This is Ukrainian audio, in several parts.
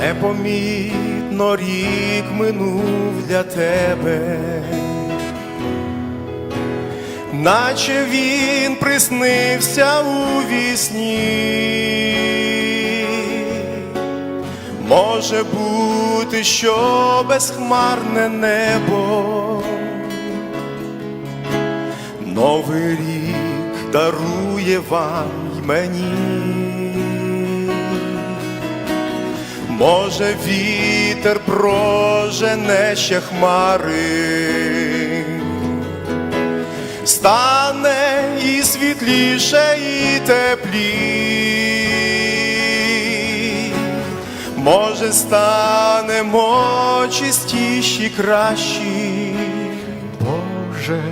Непомітно рік минув для тебе, наче він приснився у вісні. Може бути, що безхмарне небо, Новий рік дарує вам мені. Може, вітер прожене ще хмари, стане і світліше, і теплі. Може, станемо чистіші, кращі, Боже,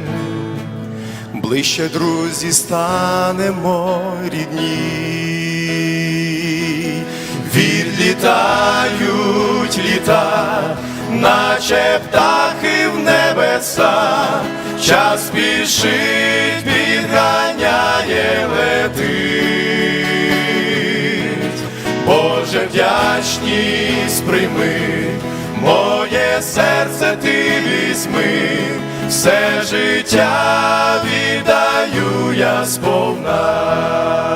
ближче друзі станемо рідні. Відлітають літа, наче птахи в небеса, час спішить, підганяє, летить. Боже, вдячність прийми, моє серце ти візьми, все життя віддаю я сповна.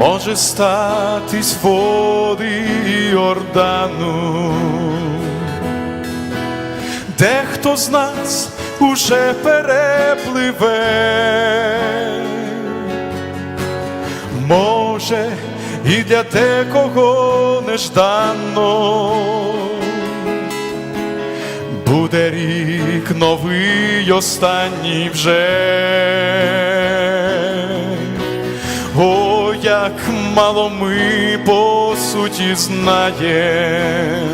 Може статись води Йордану, дехто з нас уже перепливе, може, і для декого неждано. Буде рік новий останній вже. О, як мало ми по суті знаєм,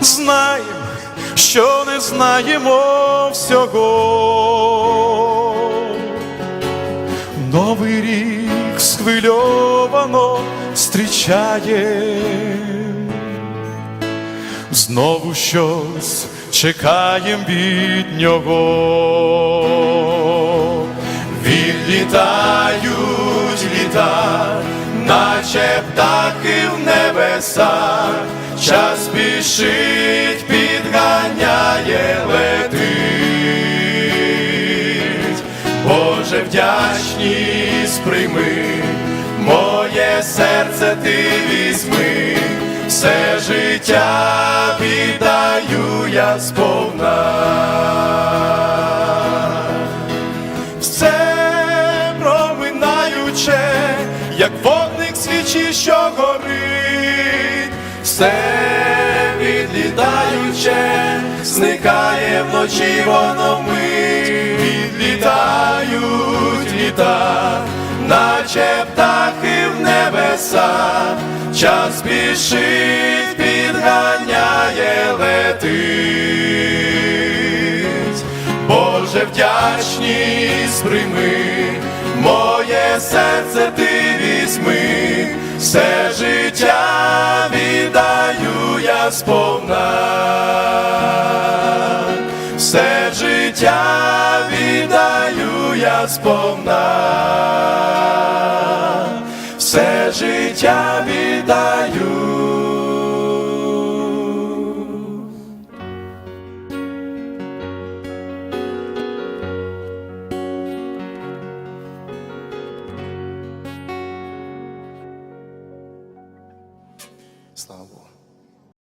знаєм, що не знаємо всього. Новий рік схвильовано зустрічає, знову щось чекаєм від нього. Відлітають літа, наче птахи в небесах, час спішить, підганяє, летить. Боже, вдячність прийми, моє серце ти візьми, все життя віддаю я сповна все відлітаюче, зникає вночі воно мить, відлітають літа, наче птахи в небеса, час спішить, підганяє, летить. Боже, вдячність прийми, моє серце ти візьми, все життя віддаю сповна, все життя віддаю я сповна, все життя віддаю. Слава Богу.